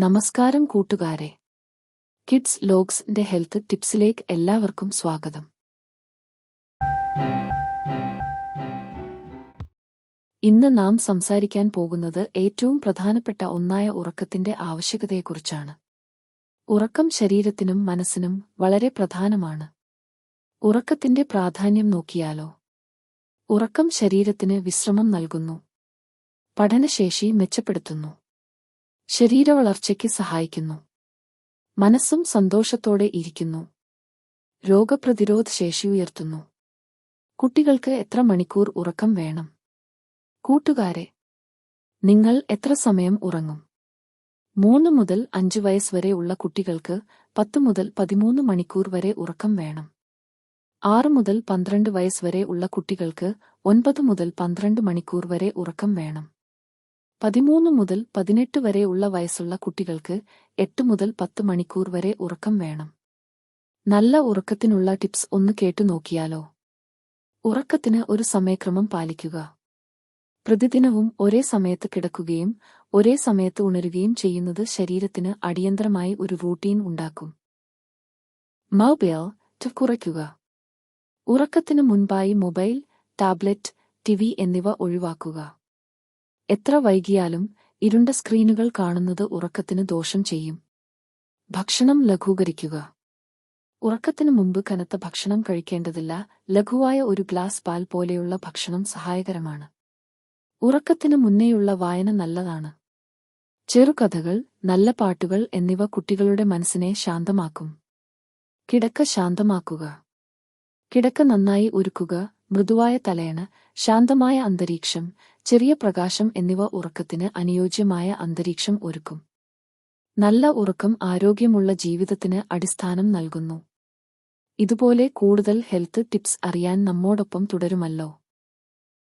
നമസ്കാരം കൂട്ടുകാരെ. Kids ലോഗ്സിന്റെ health ടിപ്സിലേക്ക് എല്ലാവർക്കും സ്വാഗതം. ഇന്ന് നാം സംസാരിക്കാൻ പോകുന്നത് ഏറ്റവും പ്രധാനപ്പെട്ട ഒന്നായ ഉറക്കത്തിന്റെ ആവശ്യകതയെക്കുറിച്ചാണ്. ഉറക്കം ശരീരത്തിനും മനസ്സിനും വളരെ പ്രധാനമാണ്. ഉറക്കത്തിന്റെ പ്രാധാന്യം നോക്കിയാലോ? ഉറക്കം ശരീരത്തിന് വിശ്രമം നൽകുന്നു. പഠനശേഷി മെച്ചപ്പെടുത്തുന്നു. ശരീരവളർച്ചയ്ക്ക് സഹായിക്കുന്നു. മനസ്സും സന്തോഷത്തോടെ ഇരിക്കുന്നു. രോഗപ്രതിരോധ ശേഷി ഉയർത്തുന്നു. കുട്ടികൾക്ക് എത്ര മണിക്കൂർ ഉറക്കം വേണം? കൂട്ടുകാരെ നിങ്ങൾ എത്ര സമയം ഉറങ്ങും? മൂന്ന് മുതൽ അഞ്ച് വയസ്സ് വരെ ഉള്ള കുട്ടികൾക്ക് പത്ത് മുതൽ പതിമൂന്ന് മണിക്കൂർ വരെ ഉറക്കം വേണം. ആറ് മുതൽ പന്ത്രണ്ട് വയസ്സ് വരെ ഉള്ള കുട്ടികൾക്ക് ഒൻപത് മുതൽ പന്ത്രണ്ട് മണിക്കൂർ വരെ ഉറക്കം വേണം. പതിമൂന്ന് മുതൽ പതിനെട്ട് വരെ ഉള്ള വയസ്സുള്ള കുട്ടികൾക്ക് എട്ട് മുതൽ പത്ത് മണിക്കൂർ വരെ ഉറക്കം വേണം. നല്ല ഉറക്കത്തിനുള്ള ടിപ്സ് ഒന്ന് കേട്ടു നോക്കിയാലോ? ഉറക്കത്തിന് ഒരു സമയക്രമം പാലിക്കുക. പ്രതിദിനവും ഒരേ സമയത്ത് കിടക്കുകയും ഒരേ സമയത്ത് ഉണരുകയും ചെയ്യുന്നത് ശരീരത്തിന് അടിയന്തരമായി ഒരു റൂട്ടീൻ ഉണ്ടാക്കും. മൊബൈൽ കുറയ്ക്കുക. ഉറക്കത്തിനു മുൻപായി മൊബൈൽ ടാബ്ലറ്റ് ടിവി എന്നിവ ഒഴിവാക്കുക. എത്ര വൈകിയാലും ഇരുണ്ട സ്ക്രീനുകൾ കാണുന്നത് ഉറക്കത്തിന് ദോഷം ചെയ്യും. ഭക്ഷണം ലഘൂകരിക്കുക. ഉറക്കത്തിനു മുമ്പ് കനത്ത ഭക്ഷണം കഴിക്കേണ്ടതില്ല. ലഘുവായ ഒരു ഗ്ലാസ് പാൽ പോലെയുള്ള ഭക്ഷണം സഹായകരമാണ്. ഉറക്കത്തിനു മുന്നേയുള്ള വായന നല്ലതാണ്. ചെറുകഥകൾ നല്ല പാട്ടുകൾ എന്നിവ കുട്ടികളുടെ മനസ്സിനെ ശാന്തമാക്കും. കിടക്ക ശാന്തമാക്കുക. കിടക്ക നന്നായി ഒരുക്കുക മൃദുവായ തലയണ ശാന്തമായ അന്തരീക്ഷം ചെറിയ പ്രകാശം എന്നിവ ഉറക്കത്തിന് അനുയോജ്യമായ അന്തരീക്ഷം ഒരുക്കും. നല്ല ഉറക്കം ആരോഗ്യമുള്ള ജീവിതത്തിന് അടിസ്ഥാനം നൽകുന്നു. ഇതുപോലെ കൂടുതൽ ഹെൽത്ത് ടിപ്സ് അറിയാൻ നമ്മോടൊപ്പം തുടരുമല്ലോ.